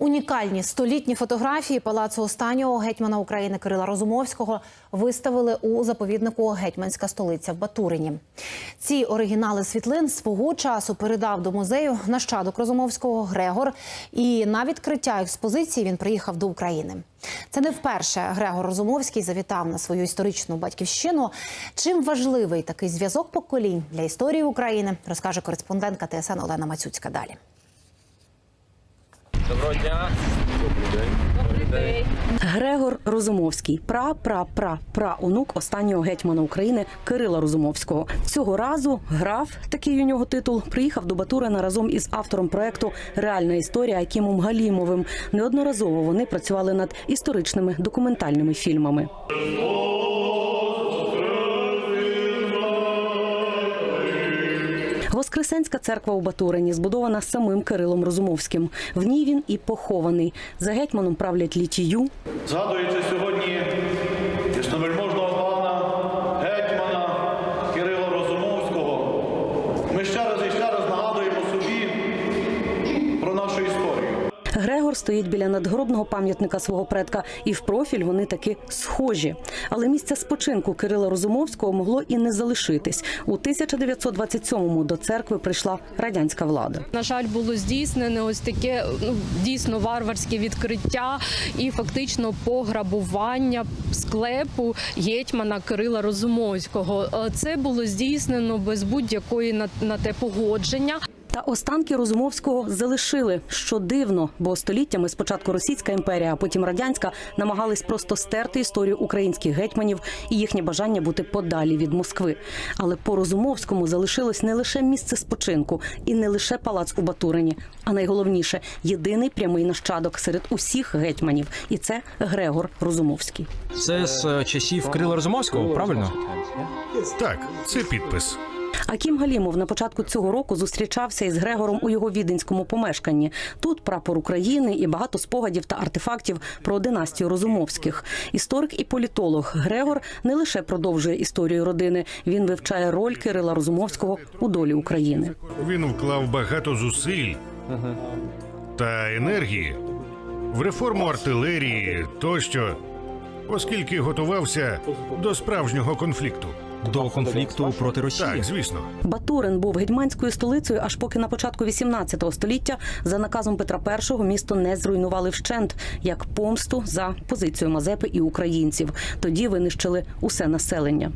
Унікальні столітні фотографії палацу останнього гетьмана України Кирила Розумовського виставили у заповіднику Гетьманська столиця в Батурині. Ці оригінали світлин свого часу передав до музею нащадок Розумовського Грегор. І на відкриття експозиції він приїхав до України. Це не вперше Грегор Розумовський завітав на свою історичну батьківщину. Чим важливий такий зв'язок поколінь для історії України, розкаже кореспондентка ТСН Олена Мацюцька. Далі. Доброго дня. Грегор Розумовський, пра-пра-пра-пра-онук останнього гетьмана України Кирила Розумовського. Цього разу граф, такий у нього титул, приїхав до Батурина разом із автором проекту Реальна історія Акімом Галімовим. Неодноразово вони працювали над історичними документальними фільмами. Воскресенська церква у Батурині збудована самим Кирилом Розумовським. В ній він і похований. За гетьманом правлять літію, Згадується сьогодні ясновельможного пана гетьмана Кирила Розумовського. Ми ще раз і ще раз нагадуємо собі про нашу історію. Грегор стоїть біля надгробного пам'ятника свого предка, і в профіль вони таки схожі. Але місця спочинку Кирила Розумовського могло і не залишитись. У 1927-му до церкви прийшла радянська влада. На жаль, було здійснене ось таке ну дійсно варварське відкриття і фактично пограбування склепу гетьмана Кирила Розумовського. Е, Це було здійснено без будь-якої на, на те погодження. Та останки Розумовського залишили, що дивно, бо століттями спочатку Російська імперія, а потім радянська намагались просто стерти історію українських гетьманів і їхнє бажання бути подалі від Москви. Але по Розумовському залишилось не лише місце спочинку і не лише палац у Батурині, а найголовніше єдиний прямий нащадок серед усіх гетьманів, і це Грегор Розумовський. Це з е, часів Кирила Розумовського, правильно? Так, це підпис. Акім Галімов на початку цього року зустрічався із Грегором у його віденському помешканні. Тут прапор України і багато спогадів та артефактів про династію Розумовських. Історик і політолог Грегор не лише продовжує історію родини, він вивчає роль Кирила Розумовського у долі України. Він вклав багато зусиль та енергії в реформу артилерії тощо, оскільки готувався до справжнього конфлікту. До конфлікту проти Росії. Так, звісно. Батурин був гетьманською столицею, аж поки на початку 18 століття за наказом Петра І місто не зруйнували вщент як помсту за позицію Мазепи і українців. Тоді винищили усе населення.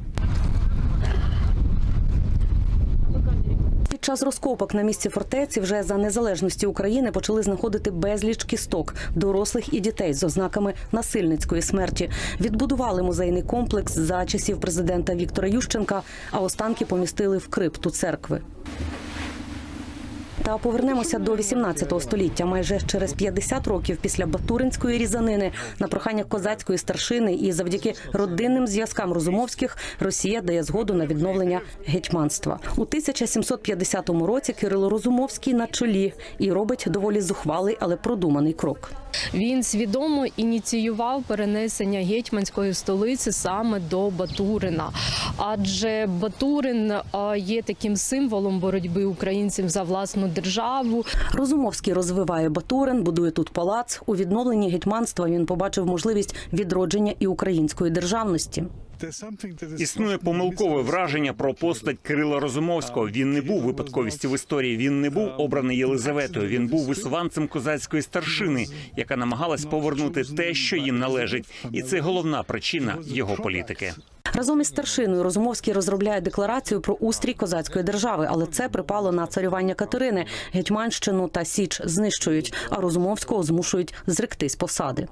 Час розкопок на місці фортеці вже за незалежності України почали знаходити безліч кісток дорослих і дітей з ознаками насильницької смерті. Відбудували музейний комплекс за часів президента Віктора Ющенка, а останки помістили в крипту церкви. Та повернемося до 18 століття. Майже через 50 років після Батуринської різанини на прохання козацької старшини і завдяки родинним зв'язкам Розумовських Росія дає згоду на відновлення гетьманства у 1750 році. Кирило Розумовський на чолі і робить доволі зухвалий, але продуманий крок. Він свідомо ініціював перенесення гетьманської столиці саме до Батурина, адже Батурин е, є таким символом боротьби українців за власну державу. Розумовський розвиває Батурин, будує тут палац. У відновленні гетьманства він побачив можливість відродження і української державності. Існує помилкове враження про постать Кирила Розумовського. Він не був випадковістю в історії. Він не був обраний Єлизаветою. Він був висуванцем козацької старшини, яка намагалась повернути те, що їм належить, і це головна причина його політики. Разом із старшиною Розумовський розробляє декларацію про устрій козацької держави, але це припало на царювання Катерини. Гетьманщину та Січ знищують, а Розумовського змушують зректись посади.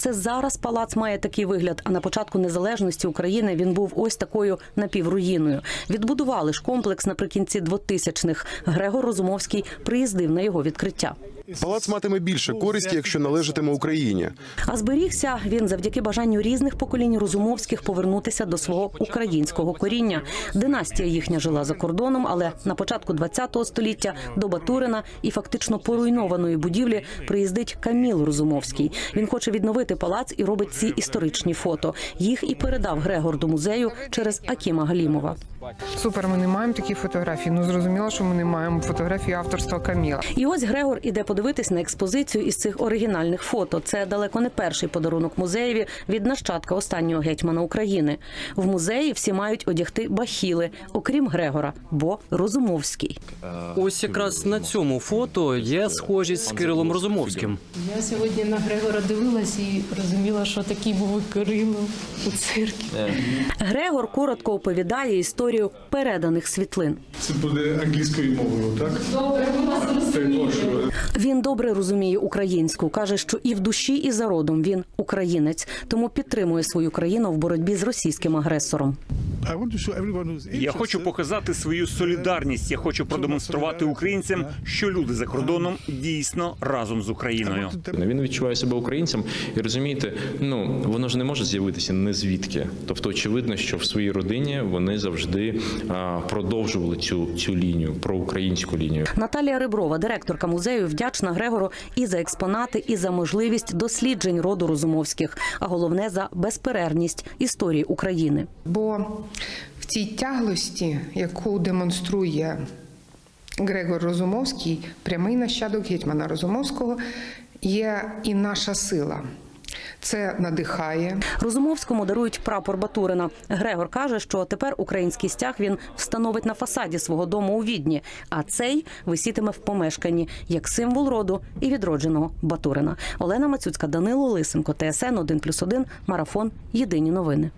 Це зараз палац має такий вигляд. А на початку незалежності України він був ось такою напівруїною. Відбудували ж комплекс наприкінці 2000-х. Грегор Розумовський приїздив на його відкриття. Палац матиме більше користі, якщо належатиме Україні. А зберігся він завдяки бажанню різних поколінь розумовських повернутися до свого українського коріння. Династія їхня жила за кордоном, але на початку ХХ століття до Батурина і фактично поруйнованої будівлі приїздить Каміл Розумовський. Він хоче відновити палац і робить ці історичні фото. Їх і передав Грегор до музею через Акіма Галімова. Супер, ми не маємо такі фотографії. Ну зрозуміло, що ми не маємо фотографії авторства Каміла. І ось Грегор іде подивитись на експозицію із цих оригінальних фото. Це далеко не перший подарунок музеєві від нащадка останнього гетьмана України. В музеї всі мають одягти бахіли, окрім Грегора, бо Розумовський. Ось якраз на цьому фото є схожість з Кирилом Розумовським. Я сьогодні на Грегора дивилась і розуміла, що такий був Кирило у церкві. Грегор коротко оповідає історію переданих світлин. Це буде англійською мовою, так? Добре, Він добре розуміє українську, каже, що і в душі, і за родом він українець, тому підтримує свою країну в боротьбі з російським агресором. Я хочу показати свою солідарність. Я хочу продемонструвати українцям, що люди за кордоном дійсно разом з Україною. Він відчуває себе українцем і розумієте, ну воно ж не може з'явитися не звідки. Тобто, очевидно, що в своїй родині вони завжди продовжували цю цю лінію про українську лінію. Наталія Риброва, директорка музею, вдячна Грегору і за експонати, і за можливість досліджень роду Розумовських, а головне за безперервність історії України. Бо в цій тяглості, яку демонструє Грегор Розумовський, прямий нащадок гетьмана Розумовського, є і наша сила. Це надихає, Розумовському дарують прапор Батурина. Грегор каже, що тепер український стяг він встановить на фасаді свого дому у Відні, а цей висітиме в помешканні як символ роду і відродженого Батурина. Олена Мацюцька, Данило Лисенко, ТСН 1+,1, Марафон. Єдині новини.